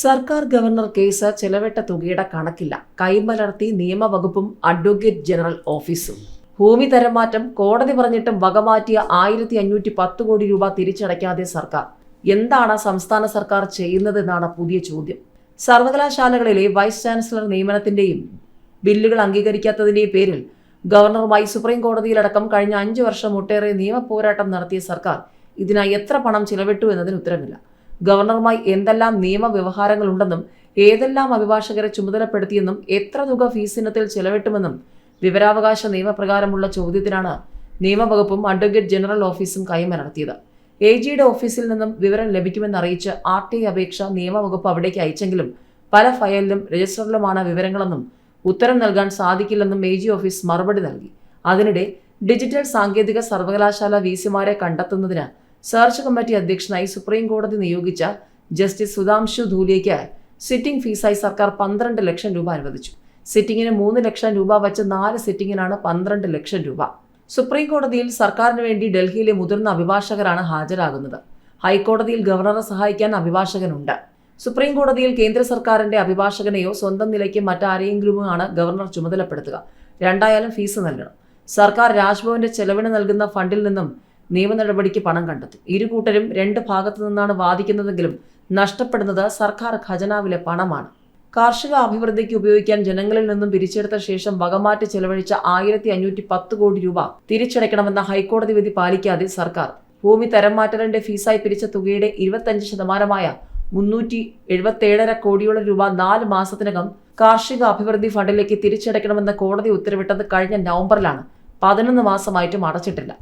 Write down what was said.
സർക്കാർ governor case ചെലവിട്ട തുകയുടെ കണക്കില്ല. കൈമലർത്തി നിയമവകുപ്പും അഡ്വക്കേറ്റ് ജനറൽ ഓഫീസും. ഭൂമി തരംമാറ്റം കോടതി പറഞ്ഞിട്ടും വകമാറ്റിയ ആയിരത്തി അഞ്ഞൂറ്റി പത്ത് കോടി രൂപ തിരിച്ചടയ്ക്കാതെ സർക്കാർ. എന്താണ് സംസ്ഥാന സർക്കാർ ചെയ്യുന്നതെന്നാണ് പുതിയ ചോദ്യം. സർവകലാശാലകളിലെ വൈസ് ചാൻസലർ നിയമനത്തിന്റെയും ബില്ലുകൾ അംഗീകരിക്കാത്തതിന്റെയും പേരിൽ ഗവർണറുമായി സുപ്രീം കോടതിയിലടക്കം കഴിഞ്ഞ അഞ്ചു വർഷം ഒട്ടേറെ നിയമ പോരാട്ടം നടത്തിയ സർക്കാർ ഇതിനായി എത്ര പണം ചിലവിട്ടു എന്നതിന് ഉത്തരമില്ല. ഗവർണറുമായി എന്തെല്ലാം നിയമവ്യവഹാരങ്ങളുണ്ടെന്നും ഏതെല്ലാം അഭിഭാഷകരെ ചുമതലപ്പെടുത്തിയെന്നും എത്ര തുക ഫീസ് ഇനത്തിൽ ചെലവിട്ടുമെന്നും വിവരാവകാശ നിയമപ്രകാരമുള്ള ചോദ്യത്തിനാണ് നിയമവകുപ്പും അഡ്വക്കേറ്റ് ജനറൽ ഓഫീസും കൈമലർത്തിയത്. എ ജിയുടെ ഓഫീസിൽ നിന്നും വിവരം ലഭിക്കുമെന്നറിയിച്ച് ആർ ടി അപേക്ഷ നിയമവകുപ്പ് അവിടേക്ക് അയച്ചെങ്കിലും പല ഫയലിലും രജിസ്റ്ററിലുമാണ് വിവരങ്ങളെന്നും ഉത്തരം നൽകാൻ സാധിക്കില്ലെന്നും എ ജി ഓഫീസ് മറുപടി നൽകി. അതിനിടെ ഡിജിറ്റൽ സാങ്കേതിക സർവകലാശാല വി സിമാരെ കണ്ടെത്തുന്നതിന് സെർച്ച് കമ്മിറ്റി അധ്യക്ഷനായി സുപ്രീം കോടതി നിയോഗിച്ച ജസ്റ്റിസ് സുധാംശു ധൂലിയയ്ക്ക് സിറ്റിംഗ് ഫീസായി സർക്കാർ പന്ത്രണ്ട് ലക്ഷം രൂപ അനുവദിച്ചു. സിറ്റിംഗിന് മൂന്ന് ലക്ഷം രൂപ വച്ച് നാല് സിറ്റിംഗിനാണ് പന്ത്രണ്ട് ലക്ഷം രൂപ. സുപ്രീം കോടതിയിൽ സർക്കാരിന് വേണ്ടി ഡൽഹിയിലെ മുതിർന്ന അഭിഭാഷകരാണ് ഹാജരാകുന്നത്. ഹൈക്കോടതിയിൽ ഗവർണറെ സഹായിക്കാൻ അഭിഭാഷകനുണ്ട്. സുപ്രീം കോടതിയിൽ കേന്ദ്ര സർക്കാരിന്റെ അഭിഭാഷകനെയോ സ്വന്തം നിലയ്ക്ക് മറ്റാരെയെങ്കിലുമാണ് ഗവർണർ ചുമതലപ്പെടുത്തുക. രണ്ടായാലും ഫീസ് നൽകണം. സർക്കാർ രാജ്ഭവന്റെ ചെലവിന് നൽകുന്ന ഫണ്ടിൽ നിന്നും നിയമ നടപടിക്ക് പണം കണ്ടെത്തും. ഇരുകൂട്ടരും രണ്ട് ഭാഗത്തു നിന്നാണ് വാദിക്കുന്നതെങ്കിലും നഷ്ടപ്പെടുന്നത് സർക്കാർ ഖജനാവിലെ പണമാണ്. കാർഷിക അഭിവൃദ്ധിക്ക് ഉപയോഗിക്കാൻ ജനങ്ങളിൽ നിന്നും പിരിച്ചെടുത്ത ശേഷം വകമാറ്റി ചെലവഴിച്ച ആയിരത്തി അഞ്ഞൂറ്റി പത്ത് കോടി രൂപ തിരിച്ചടയ്ക്കണമെന്ന ഹൈക്കോടതി വിധി പാലിക്കാതെ സർക്കാർ. ഭൂമി തരം മാറ്റലിന്റെ ഫീസായി പിരിച്ച തുകയുടെ ഇരുപത്തഞ്ച് ശതമാനമായ മുന്നൂറ്റി എഴുപത്തേഴര കോടിയോളം രൂപ നാല് മാസത്തിനകം കാർഷിക അഭിവൃദ്ധി ഫണ്ടിലേക്ക് തിരിച്ചടയ്ക്കണമെന്ന കോടതി ഉത്തരവിട്ടത് കഴിഞ്ഞ നവംബറിലാണ്. പതിനൊന്ന് മാസമായിട്ടും അടച്ചിട്ടില്ല.